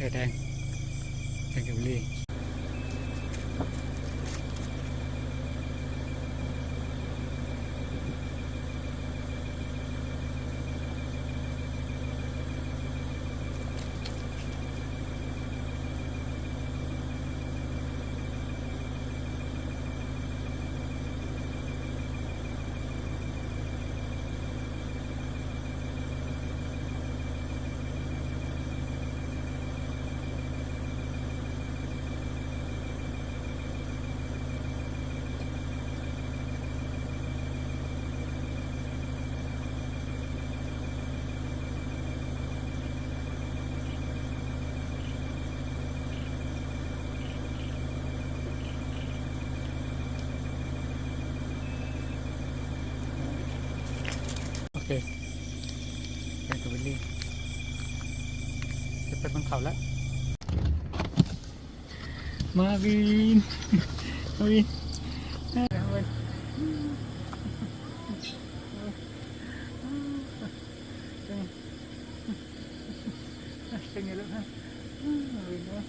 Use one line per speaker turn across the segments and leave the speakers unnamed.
เออแด เคแดงกับบุรีจะไปบนเขาแล้ว มาวิน มาวินมาวินเป็นไงลูกฮะวินนะ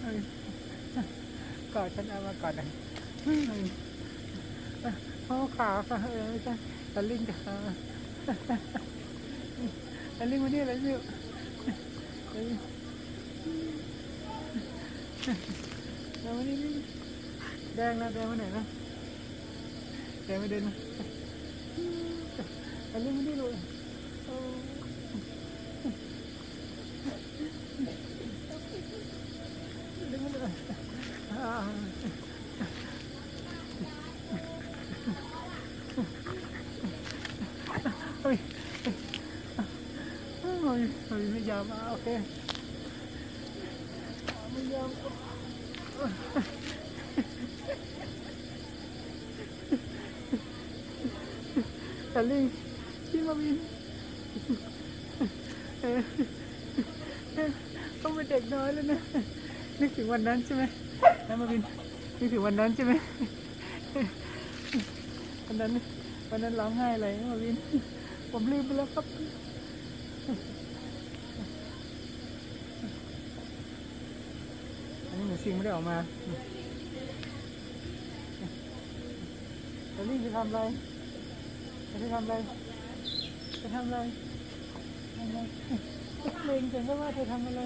มาวินกอดฉันเอามากอดหน่อยมาวินโอ้ขาค่ะเออไม่ใช่ตะ ลิงค่ะตะลิงมาเนี่ยอะไรเนี่ยต อมอะโอเคไม่ยอมตะลิงพี่มาวินเออเออต้องเป็นเด็กน้อยแล้วนะนึกถึงวันนั้นใช่ไหมนะมาวินนึกถึงวันนั้นใช่ไหมวันนั้นวันนั้นร้องไห้อะไรมาวินผมลืมไปแล้วครับอันนี้หมู ซิงไม่ได้ออกมาตะลิงจะทำอะไรจะทำอะไรจะทำอะไรทำอะไรเลงจังก็ว่าเธอทำอะไร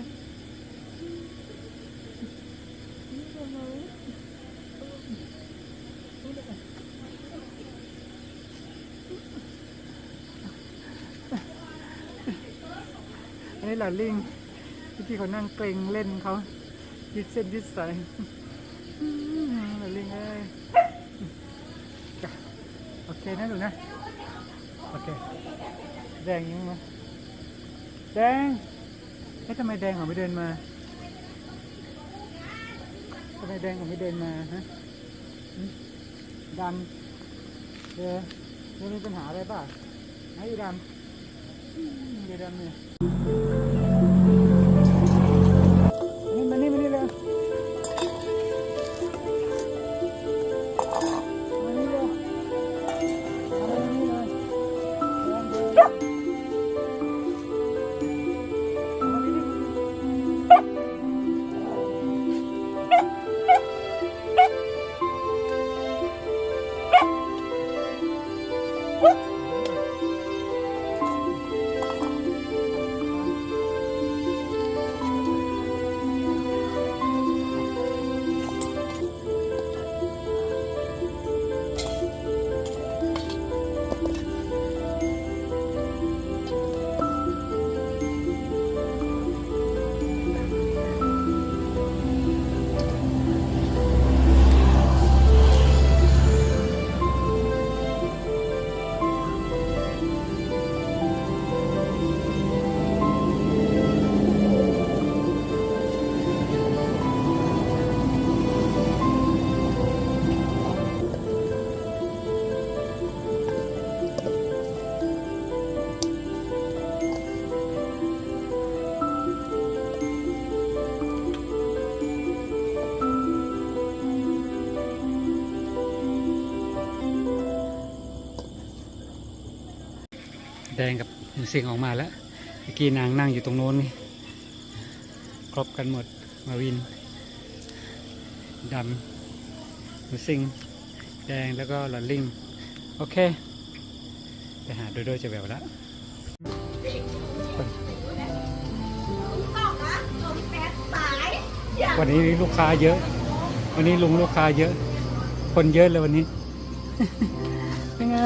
ทำอะไรอันนี้หลานลิงที่ที่เขานั่งเกรงเล่นเขา ยืดเส้นยืดสายอืมหลานลิงเอ้ยโอเคนะหนูนะ โอเค แดงยังไงแดงเฮ้ยทำไมแดงเขาไม่เดินมาทำไมแดงเขาไม่เดินมาฮะดำเออมีปัญหาอะไรเปล่าไอ้ดำอืมเดี๋ยวดำเนี่ย ดงกับเสียงออกมาแล้วเมื่อกี้นางนั่งอยู่ตรงโน้นนี่ครบกันหมดมาวินดำมูซิงแดงแล้วก็ลอลลิงโอเค ไปหาโดโดจะแววแล้ววันนี้ลูกค้าเยอะ วันนี้ลุงลูกค้าเยอะ คนเยอะเลยวันนี้ เป็นไง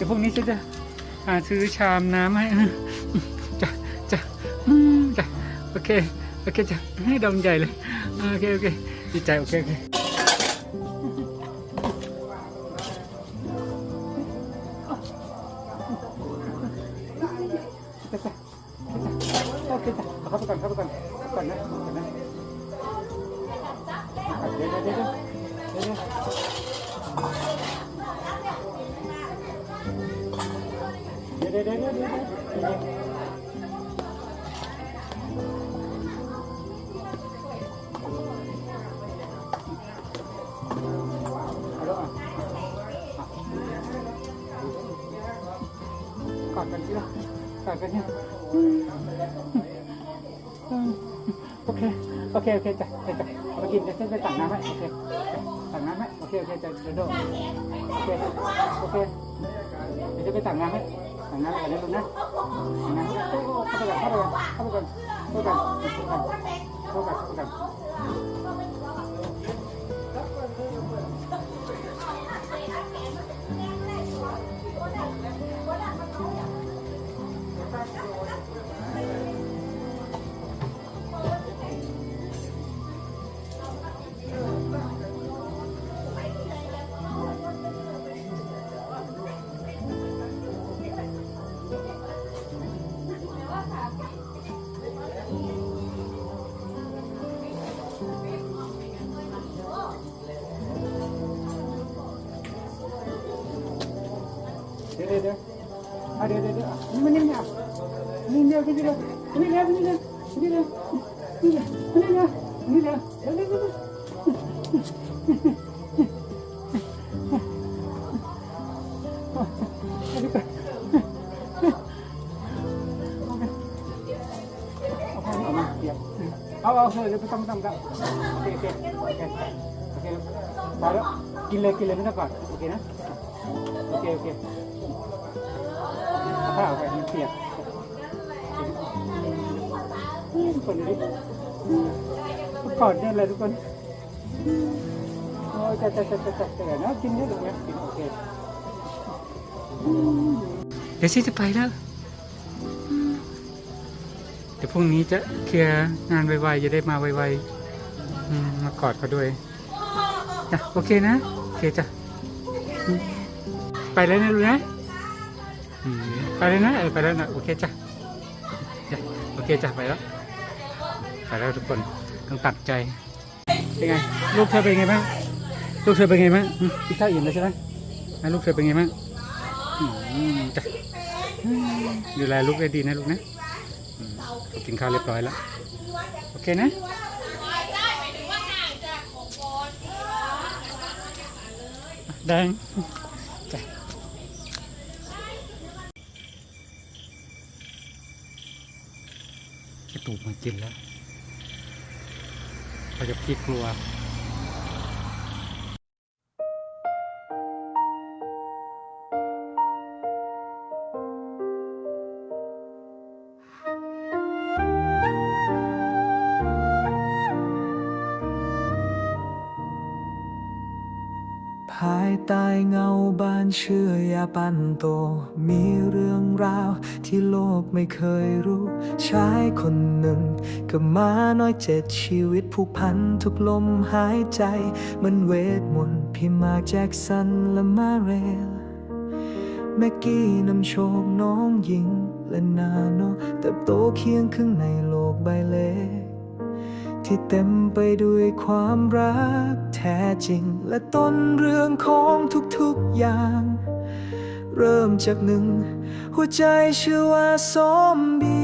ดี๋ยวพรุ่งนี้ฉันจะหาซื้อชามน้ำให้จ้ะจ้ะจ้ะโอเคโอเคจ้ะให้ดำใหญ่เลยโอเคโอเคดีใจโอเคโอเคโอเคจ้ะเข้าไปก่อนเข้าไปก่อนก่อนนะก่อนนะเดี๋ยวเดี๋ยว กอดกันสิล่ะกอดกันเนี่ยโอเค โอเค โอเคจ้ะจ้ะจ้ะเอากินเดี๋ยวฉันไปสั่งน้ำให้โอเคสั่งน้ำให้โอเค โอเคจ้ะเดี๋ยวโดโอเค โอเค เดี๋ยวจะไปสั่งน้ำให้ สั่งน้ำอะไรนะลุงนะสั่งน้ำให้เข้าไปก่อนเข้าไปก่อนเข้าไปก่อนเข้าไปก่อนเข้าไปก่อนเข้าไปก่อน เดี๋ยวเดี๋ยวเดี๋ยวอะเดี๋ยวเดี๋ยวเดี๋ยวอะนี่มันนี่เนี่ยนี่เดียวนี่เดียวนี่เดียวนี่เดียวนี่เดียวนี่เดียวนี่เดียวนี่เดียวเดี๋ยวเดี๋ยวเดี๋ยวเอาเอาเถอะเดี๋ยวไปต้องต้องกันโอเคโอเคโอเคโอเคพอแล้ว กินเลยกินเลยไม่ต้องก่อนโอเคนะโอเคโอเคผ้าออกไปมันเปียกทุกคนดูดิกอดเนี่ยเลยทุกคนโอ้ยจะจะจะจะจะจะเนาะกินเยอะเลยนะกินโอเคเดี๋ยวซี่จะไปแล้วเดี๋ยวพรุ่งนี้จะเคลียร์งานไวๆจะได้มาไวๆมมากอดเขาด้วยจ้ะโอเคนะ เคจ้ะ ไปแล้วนะลูกนะไปแล้วนะเออไปแล้วนะโอเคจ้ะโอเคจ้ะไปแล้วไปแล้วทุกคนต้องตัดใจเป็นไงลูกเธอเป็นไงบ้างลูกเธอเป็นไงบ้างอืมกินข้าวอิ่มแล้วใช่ไหมลูกเธอเป็นไงบ้างจ้ะดูแลลูกได้ดีนะลูกนะกินข้าวเรียบร้อยแล้วโอเคนะ แดงจ้ะตูบมากินแล้วเขาจะพี่กลัว
เชื่อยาปันโต มีเรื่องราวที่โลกไม่เคยรู้ ชายคนหนึ่งกับมาน้อยเจ็ดชีวิตผูกพันทุกลมหายใจเหมันเวทมนต์พี่มาแจ็คสันและมาเรลแม็กกี้นำโชคน้องหญิงและนาโนเติบโตเคียงข้างในโลกใบเล็ก ที่เต็มไปด้วยความรักแท้จริง และต้นเรื่องของทุกๆอย่าง เริ่มจากหนึ่ง หัวใจชื่อว่าซอมบี้